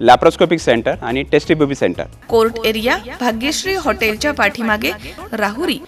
Laparoscopic centre आणि test tube baby centre court area Bhagyashree हॉटेलच्या पाठीमागे राहुरी.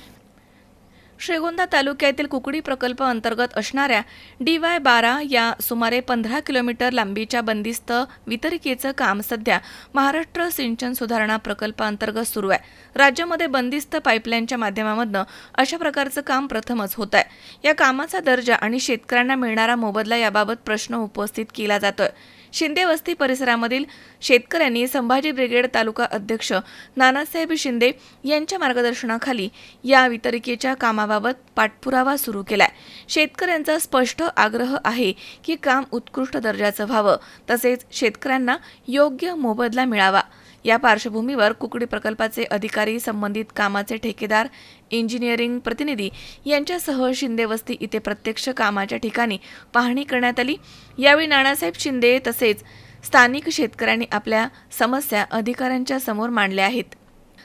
श्रीगोंदा तालुक्यातील कुकडी प्रकल्प अंतर्गत असणाऱ्या डी वाय बारा या सुमारे पंधरा किलोमीटर लांबीच्या बंदिस्त वितरिकेचं काम सध्या महाराष्ट्र सिंचन सुधारणा प्रकल्पाअंतर्गत सुरू आहे. राज्यामध्ये बंदिस्त पाईपलाईनच्या माध्यमामधनं अशा प्रकारचं काम प्रथमच होत आहे या कामाचा दर्जा आणि शेतकऱ्यांना मिळणारा मोबदला याबाबत प्रश्न उपस्थित केला जातोय. शिंदे वस्ती परिसरामधील शेतकऱ्यांनी संभाजी ब्रिगेड तालुका अध्यक्ष नानासाहेब शिंदे यांच्या मार्गदर्शनाखाली या वितरिकेच्या कामाबाबत पाठपुरावा सुरू केलाय. शेतकऱ्यांचा स्पष्ट आग्रह आहे की काम उत्कृष्ट दर्जाचं व्हावं. तसेच शेतकऱ्यांना योग्य मोबदला मिळावा. या पार्श्वभूमीवर कुकडी प्रकल्पाचे अधिकारी संबंधित कामाचे ठेकेदार इंजिनिअरिंग प्रतिनिधी यांच्यासह शिंदे वस्ती इथे प्रत्यक्ष कामाच्या ठिकाणी पाहणी करण्यात आली. यावेळी नानासाहेब शिंदे तसेच स्थानिक शेतकऱ्यांनी आपल्या समस्या अधिकाऱ्यांच्या समोर मांडल्या आहेत.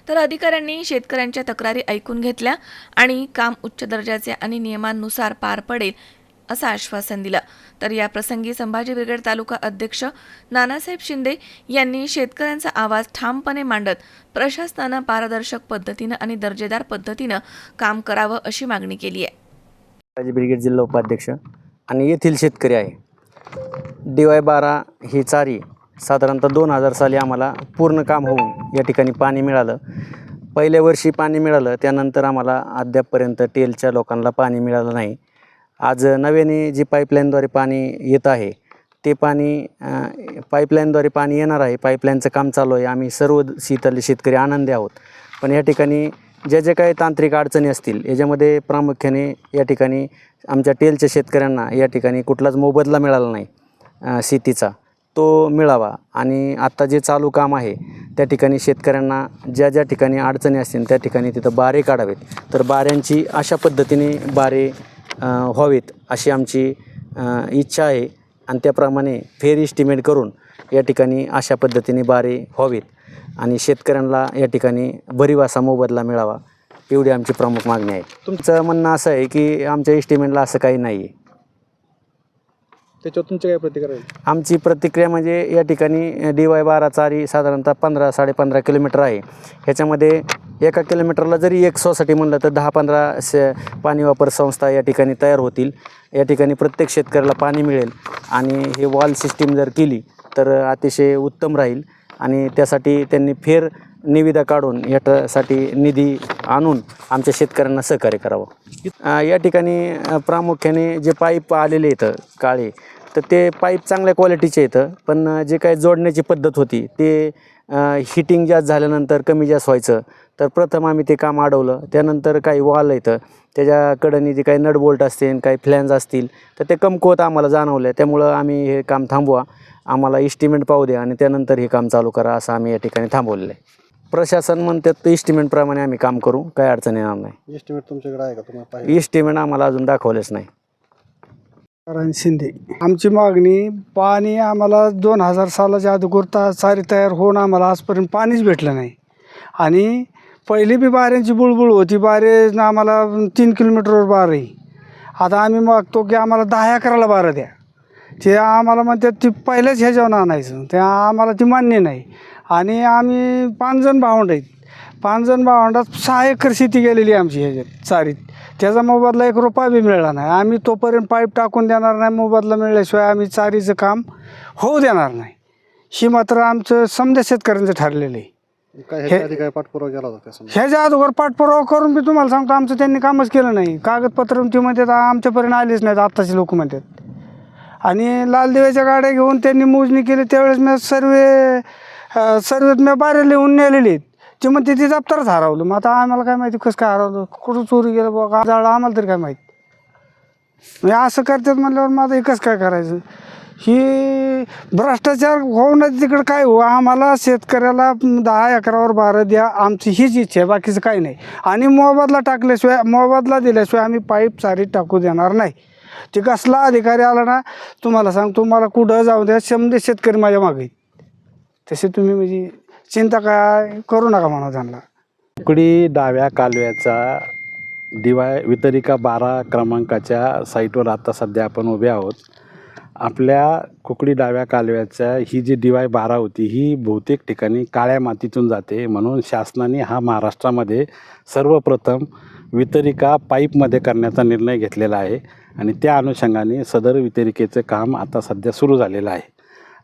तर अधिकाऱ्यांनी शेतकऱ्यांच्या तक्रारी ऐकून घेतल्या आणि काम उच्च दर्जाचे आणि नियमांनुसार पार पडेल असं आश्वासन दिलं. तर या प्रसंगी संभाजी ब्रिगेड तालुका अध्यक्ष नानासाहेब शिंदे यांनी शेतकऱ्यांचा आवाज ठामपणे मांडत प्रशासनानं पारदर्शक पद्धतीनं आणि दर्जेदार पद्धतीनं काम करावं अशी मागणी केली आहे. संभाजी ब्रिगेड जिल्हा उपाध्यक्ष आणि येथील शेतकरी आहे. डी वाय बारा ही चारी साधारणतः दोन हजार साली आम्हाला पूर्ण काम होऊन या ठिकाणी पाणी मिळालं. पहिल्या वर्षी पाणी मिळालं त्यानंतर आम्हाला अद्यापपर्यंत टेलच्या लोकांना पाणी मिळालं नाही. आज नव्याने जी पाईपलाईनद्वारे पाणी येत आहे ते पाणी पाईपलाईनद्वारे पाणी येणार आहे पाईपलाईनचं काम चालू आहे आम्ही सर्व शीतल शेतकरी आनंदी आहोत. पण या ठिकाणी ज्या ज्या काही तांत्रिक अडचणी असतील याच्यामध्ये प्रामुख्याने या ठिकाणी आमच्या टेलच्या शेतकऱ्यांना या ठिकाणी कुठलाच मोबदला मिळाला नाही शेतीचा. तो मिळावा आणि आत्ता जे चालू काम आहे त्या ठिकाणी शेतकऱ्यांना ज्या ज्या ठिकाणी अडचणी असतील त्या ठिकाणी तिथं बारे काढावेत. तर बाऱ्यांची अशा पद्धतीने बारे व्हावेत अशी आमची इच्छा आहे. आणि त्याप्रमाणे फेर इस्टिमेट करून या ठिकाणी अशा पद्धतीने बारे व्हावेत. आणि शेतकऱ्यांना या ठिकाणी भरीव असा मोबदला मिळावा एवढी आमची प्रमुख मागणी आहे. तुमचं म्हणणं असं आहे की आमच्या इस्टिमेटला असं काही नाही आहे त्याच्यावर तुमची काय प्रतिक्रिया आमची प्रतिक्रिया म्हणजे या ठिकाणी डी वाय बारा चारी साधारणतः पंधरा साडेपंधरा किलोमीटर आहे. ह्याच्यामध्ये एका किलोमीटरला जरी एक सोसायटी म्हणलं तर दहा पंधरा स पाणी वापर संस्था या ठिकाणी तयार होतील. या ठिकाणी प्रत्येक शेतकऱ्याला पाणी मिळेल. आणि हे वॉल सिस्टीम जर केली तर अतिशय उत्तम राहील. आणि त्यासाठी त्यांनी फेर निविदा काढून याच्यासाठी निधी आणून आमच्या शेतकऱ्यांना सहकार्य करावं. या ठिकाणी प्रामुख्याने जे पाईप आलेले आहेत काळे तर ते पाईप चांगल्या क्वालिटीचे येतं पण जे काही जोडण्याची पद्धत होती ते हिटिंग जास्त झाल्यानंतर कमी जास्त व्हायचं. तर प्रथम आम्ही ते काम अडवलं. त्यानंतर काही वॉल येतं त्याच्याकडं जे काही नटबोल्ट असतील काही फ्लॅन्स असतील तर ते कमकुवत आम्हाला जाणवलं. त्यामुळं आम्ही हे काम थांबवा. आम्हाला इस्टिमेट पाहू द्या आणि त्यानंतर हे काम चालू करा असं आम्ही या ठिकाणी थांबवलेलं आहे. प्रशासन म्हणतात इस्टिमेटप्रमाणे आम्ही काम करू. काही अडचण येणार नाही. एस्टिमेट तुमच्याकडे आहे का? तुम्हाला इस्टिमेट आम्हाला अजून दाखवलेच नाही. नारायण शिंदे. आमची मागणी पाणी आम्हाला दोन हजार सालाच्या अगोदर ता सारी तयार होऊन आम्हाला आजपर्यंत पाणीच भेटलं नाही. आणि पहिली बी बाऱ्यांची बुळबुळ होती बारे आम्हाला तीन किलोमीटरवर बार. आहे आता आम्ही मागतो की आम्हाला दहा अकराला बारं द्या. ते आम्हाला म्हणतात ती पहिल्याच ह्याच्यावर आणायचं. ते आम्हाला ती मान्य नाही. आणि आम्ही पाच जण भावंड आहेत. पाच जण भावंडात सहा एकर शेती गेलेली आहे आमची ह्याच्यात चारीत त्याचा मोबदला एक रुपया बी मिळाला नाही. आम्ही तोपर्यंत पाईप टाकून देणार नाही मोबदला मिळाल्याशिवाय आम्ही चारीचं काम होऊ देणार नाही. ही मात्र आमचं समजा शेतकऱ्यांचं ठरलेलं आहे. काय ह्याच्या आधी काय पाठपुरावा केला होता त्या संदर्भात? ह्याच्या अगोदर पाठपुरावा करून मी तुम्हाला सांगतो आमचं त्यांनी कामच केलं नाही. कागदपत्र ते म्हणतात आमच्यापर्यंत आलेच नाहीत आत्ताचे लोक म्हणतात. आणि लाल दिव्याच्या गाड्या घेऊन त्यांनी मोजणी केली त्यावेळेस मी सर्वे सर्वेत मी बाहेर लिहून नेलेले आहेत. ते म्हणते ते दप्तरच हरवलं. मग आता आम्हाला काय माहिती कसं काय हरवलं. कुठं चोरी गेलं बघा जाळलं आम्हाला तरी काय माहीत. म्हणजे असं करतात म्हणल्यावर माझं एकच काय करायचं? ही भ्रष्टाचार होऊनच तिकडं काय हो? आम्हाला शेतकऱ्याला दहा एकरावर बारं द्या आमची हीच इच्छा आहे बाकीचं काही नाही. आणि मोबदला टाकल्याशिवाय मोबदला दिल्याशिवाय आम्ही पाईप सारी टाकू देणार नाही. ते कसला अधिकारी आला ना तुम्हाला सांग तुम्हाला कुठं जाऊ द्या शंभर शेतकरी माझ्या मागे तसे तुम्ही म्हणजे चिंता काय? करू नका म्हणा त्यांना. उकडी डाव्या कालव्याचा दिवाय वितरिका बारा क्रमांकाच्या साईटवर आता सध्या आपण उभे आहोत. आपल्या कुकडी डाव्या कालव्याच्या ही जी डीवाय बारा होती ही बहुतेक ठिकाणी काळ्या मातीतून जाते. म्हणून शासनाने हा महाराष्ट्रामध्ये सर्वप्रथम वितरिका पाईपमध्ये करण्याचा निर्णय घेतलेला आहे आणि त्या अनुषंगाने सदर वितरिकेचं काम आता सध्या सुरू झालेलं आहे.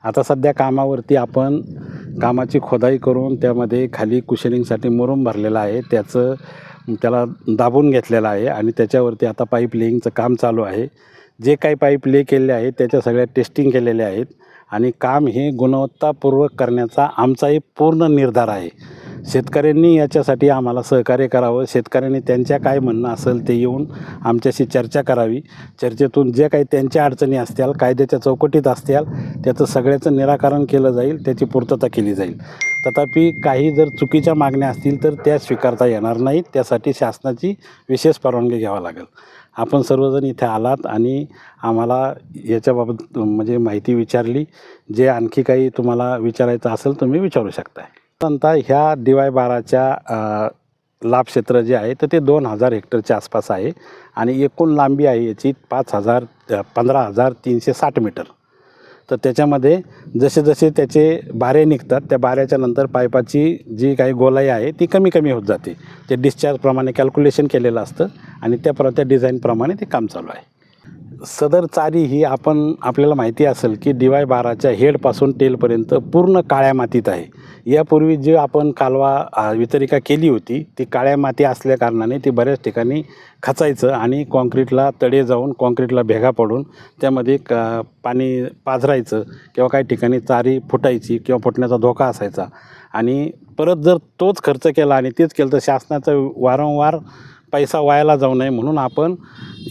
आता सध्या कामावरती आपण कामाची खोदाई करून त्यामध्ये खाली कुशनिंगसाठी मुरुम भरलेला आहे. त्याचं त्याला दाबून घेतलेलं आहे आणि त्याच्यावरती आता पाईप लेईंगचं काम चालू आहे. जे काही पाईप ले केलेले आहेत त्याच्या सगळ्या टेस्टिंग केलेल्या आहेत आणि काम हे गुणवत्तापूर्वक करण्याचा आमचाही पूर्ण निर्धार आहे. शेतकऱ्यांनी याच्यासाठी आम्हाला सहकार्य करावं. शेतकऱ्यांनी त्यांच्या काय म्हणणं असेल ते येऊन आमच्याशी चर्चा करावी. चर्चेतून जे काही त्यांच्या अडचणी असतील कायद्याच्या चौकटीत असतील त्याचं सगळ्याचं निराकरण केलं जाईल त्याची पूर्तता केली जाईल. तथापि काही जर चुकीच्या मागण्या असतील तर त्या स्वीकारता येणार नाहीत. त्यासाठी शासनाची विशेष परवानगी घ्यावी लागेल. आपण सर्वजण इथे आलात आणि आम्हाला याच्याबाबत म्हणजे माहिती विचारली. जे आणखी काही तुम्हाला विचारायचं असेल तुम्ही विचारू शकताय. साधारणतः ह्या डी वाय बाराच्या लाभक्षेत्र जे आहे तर ते दोन हजार हेक्टरच्या आसपास आहे आणि एकूण लांबी आहे याची पाच हजार पंधरा हजार तीनशे साठ मीटर. तर त्याच्यामध्ये जसे जसे त्याचे बारे निघतात त्या बाऱ्याच्या नंतर पायपाची जी काही गोलाई आहे ती कमी कमी होत जाते. ते डिस्चार्जप्रमाणे कॅल्क्युलेशन केलेलं असतं आणि त्या त्या डिझाईनप्रमाणे ते काम चालू आहे. सदर चारी ही आपण आपल्याला माहिती असेल की डी वाय बाराच्या हेडपासून टेलपर्यंत पूर्ण काळ्या मातीत आहे. यापूर्वी जे आपण कालवा वितरिका केली होती ती काळ्या माती असल्या कारणाने ती बऱ्याच ठिकाणी खचायचं आणि कॉन्क्रीटला तडे जाऊन कॉन्क्रीटला भेगा पडून त्यामध्ये क पाणी पाझरायचं किंवा काही ठिकाणी चारी फुटायची किंवा फुटण्याचा धोका असायचा. आणि परत जर तोच खर्च केला आणि तेच केलं तर शासनाचं वारंवार पैसा वायाला जाऊ नये म्हणून आपण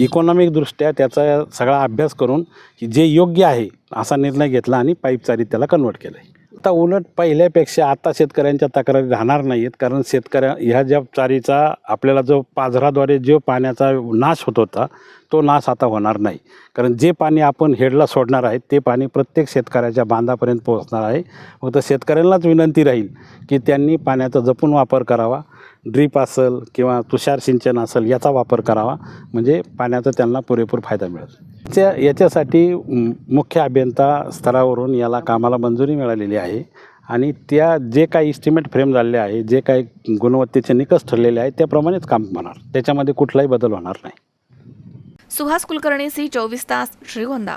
इकॉनॉमिकदृष्ट्या त्याचा सगळा अभ्यास करून की जे योग्य आहे असा निर्णय घेतला आणि पाईपचारीत त्याला कन्वर्ट केलं आहे आता उलट पहिल्यापेक्षा आता शेतकऱ्यांच्या तक्रारी राहणार नाही आहेत कारण शेतकऱ्या ह्या ज्या चारीचा आपल्याला जो पाझराद्वारे जो पाण्याचा नाश होत होता तो नाश आता होणार नाही. कारण जे पाणी आपण हेडला सोडणार आहे ते पाणी प्रत्येक शेतकऱ्याच्या बांधापर्यंत पोहोचणार आहे. फक्त शेतकऱ्यांनाच विनंती राहील की त्यांनी पाण्याचा जपून वापर करावा. ड्रीप असेल किंवा तुषार सिंचन असेल याचा वापर करावा. म्हणजे पाण्याचा त्यांना पुरेपूर फायदा मिळेल. त्या याच्यासाठी मुख्य अभियंता स्तरावरून याला कामाला मंजुरी मिळालेली आहे. आणि त्या जे काही इस्टिमेट फ्रेम झालेले आहे जे काही गुणवत्तेचे निकष ठरलेले आहेत त्याप्रमाणेच काम होणार. त्याच्यामध्ये कुठलाही बदल होणार नाही. सुहास कुलकर्णी सी चोवीस तास श्रीगोंदा.